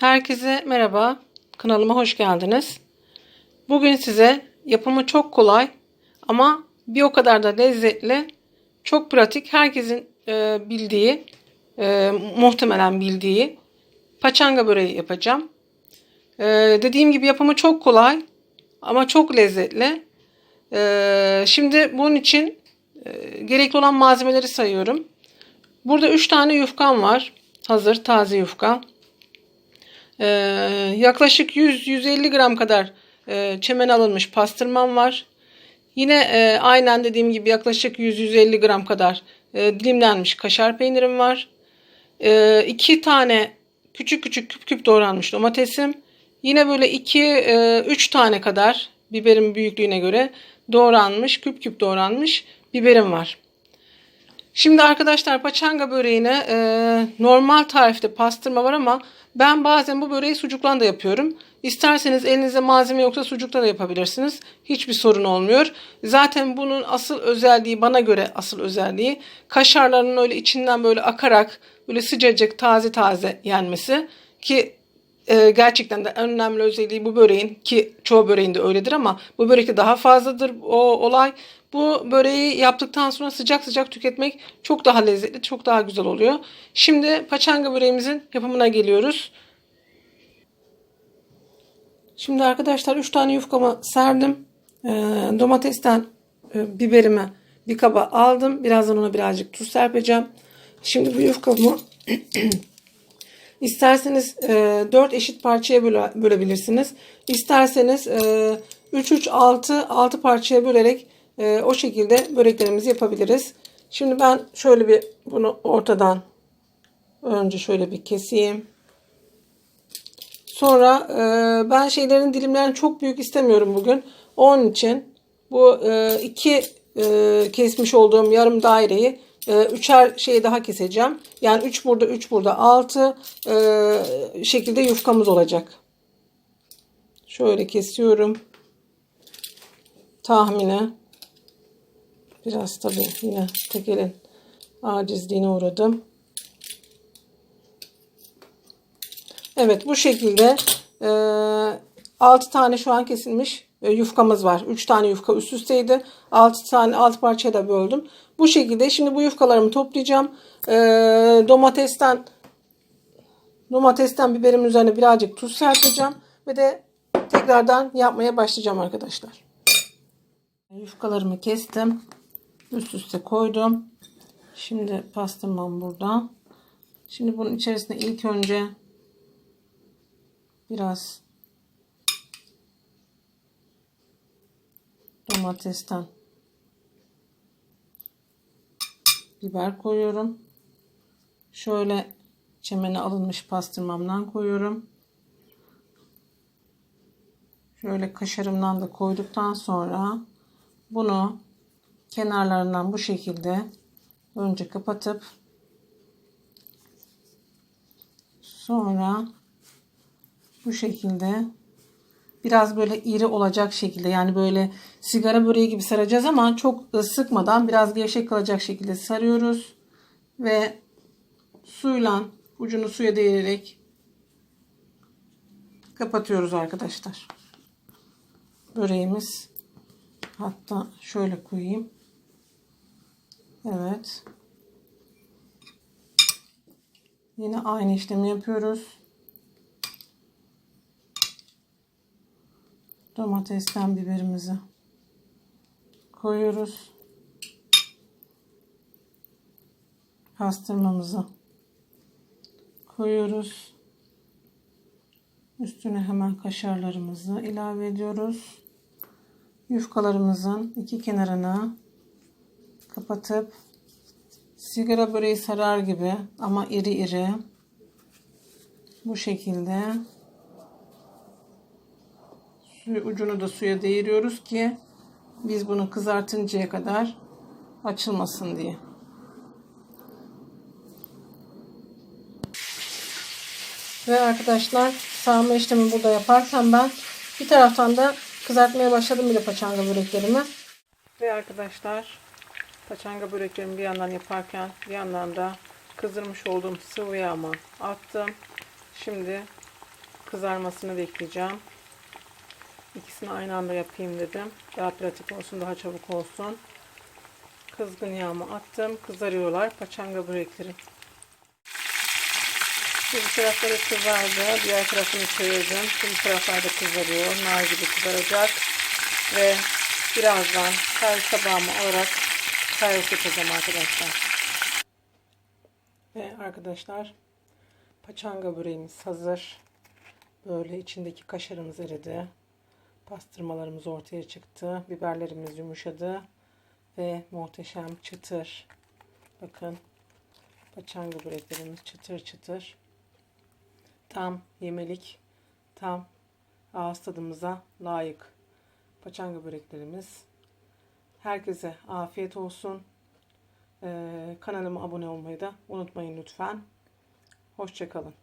Herkese merhaba. Kanalıma hoş geldiniz. Bugün size yapımı çok kolay ama bir o kadar da lezzetli, çok pratik, herkesin e, bildiği, e, muhtemelen bildiği paçanga böreği yapacağım. E, dediğim gibi yapımı çok kolay ama çok lezzetli. E, şimdi bunun için e, gerekli olan malzemeleri sayıyorum. Burada 3 tane yufkam var. Hazır taze yufka. Ee, yaklaşık 100-150 gram kadar e, çemen alınmış pastırmam var. Yine e, aynen dediğim gibi yaklaşık 100-150 gram kadar e, dilimlenmiş kaşar peynirim var. E, iki tane küçük küçük küp küp doğranmış domatesim. Yine böyle 2-3 tane kadar biberin büyüklüğüne göre doğranmış küp küp doğranmış biberim var. Şimdi arkadaşlar paçanga böreğine e, normal tarifte pastırma var ama ben bazen bu böreği sucukla da yapıyorum. İsterseniz elinizde malzeme yoksa sucukla da yapabilirsiniz. Hiçbir sorun olmuyor. Zaten bunun asıl özelliği bana göre asıl özelliği kaşarların öyle içinden böyle akarak böyle sıcacık taze taze yenmesi ki e, gerçekten de en önemli özelliği bu böreğin ki çoğu böreğinde öyledir ama bu börekte daha fazladır o olay. Bu böreği yaptıktan sonra sıcak sıcak tüketmek çok daha lezzetli, çok daha güzel oluyor. Şimdi paçanga böreğimizin yapımına geliyoruz. Şimdi arkadaşlar 3 tane yufkamı serdim. E, domatesten e, biberimi bir kaba aldım. Birazdan ona birazcık tuz serpeceğim. Şimdi bu yufkamı İsterseniz e, 4 eşit parçaya böle, bölebilirsiniz. İsterseniz e, 3 3 6 6 parçaya bölerek e, o şekilde böreklerimizi yapabiliriz. Şimdi ben şöyle bir bunu ortadan önce şöyle bir keseyim. Sonra e, ben şeylerin dilimlerini çok büyük istemiyorum bugün. Onun için bu e, iki e, kesmiş olduğum yarım daireyi e, üçer şeyi daha keseceğim. Yani 3 burada 3 burada 6 e, şekilde yufkamız olacak. Şöyle kesiyorum. Tahmine. Biraz tabii yine tek elin acizliğine uğradım. Evet bu şekilde e, 6 tane şu an kesilmiş e, yufkamız var. 3 tane yufka üst üsteydi. 6 tane 6 parçaya da böldüm. Bu şekilde şimdi bu yufkalarımı toplayacağım. E, domatesten domatesten biberimin üzerine birazcık tuz serpeceğim ve de tekrardan yapmaya başlayacağım arkadaşlar. Yufkalarımı kestim. Üst üste koydum. Şimdi pastırmam burada. Şimdi bunun içerisine ilk önce biraz domatesten biber koyuyorum. Şöyle çemene alınmış pastırmamdan koyuyorum. Şöyle kaşarımdan da koyduktan sonra bunu kenarlarından bu şekilde önce kapatıp sonra bu şekilde biraz böyle iri olacak şekilde yani böyle sigara böreği gibi saracağız ama çok sıkmadan biraz gevşek kalacak şekilde sarıyoruz ve suyla ucunu suya değirerek kapatıyoruz arkadaşlar. Böreğimiz hatta şöyle koyayım. Evet. Yine aynı işlemi yapıyoruz. domatesten biberimizi koyuyoruz. Pastırmamızı koyuyoruz. Üstüne hemen kaşarlarımızı ilave ediyoruz. Yufkalarımızın iki kenarını kapatıp sigara böreği sarar gibi ama iri iri bu şekilde ucunu da suya değiriyoruz ki biz bunu kızartıncaya kadar açılmasın diye. Ve arkadaşlar sarma işlemi burada yaparken ben bir taraftan da kızartmaya başladım bile paçanga böreklerimi. Ve arkadaşlar paçanga böreklerimi bir yandan yaparken bir yandan da kızdırmış olduğum sıvı yağımı attım. Şimdi kızarmasını bekleyeceğim. İkisini aynı anda yapayım dedim. Daha pratik olsun, daha çabuk olsun. Kızgın yağımı attım. Kızarıyorlar. Paçanga börekleri. Bir tarafları kızardı. Diğer tarafını çevirdim. Şimdi taraflar da kızarıyor. Nar gibi kızaracak. Ve birazdan servis tabağıma alarak servis yapacağım arkadaşlar. Ve arkadaşlar paçanga böreğimiz hazır. Böyle içindeki kaşarımız eridi. Pastırmalarımız ortaya çıktı. Biberlerimiz yumuşadı. Ve muhteşem çıtır. Bakın paçanga böreklerimiz çıtır çıtır. Tam yemelik, tam ağız tadımıza layık paçanga böreklerimiz. Herkese afiyet olsun. Ee, kanalıma abone olmayı da unutmayın lütfen. Hoşçakalın.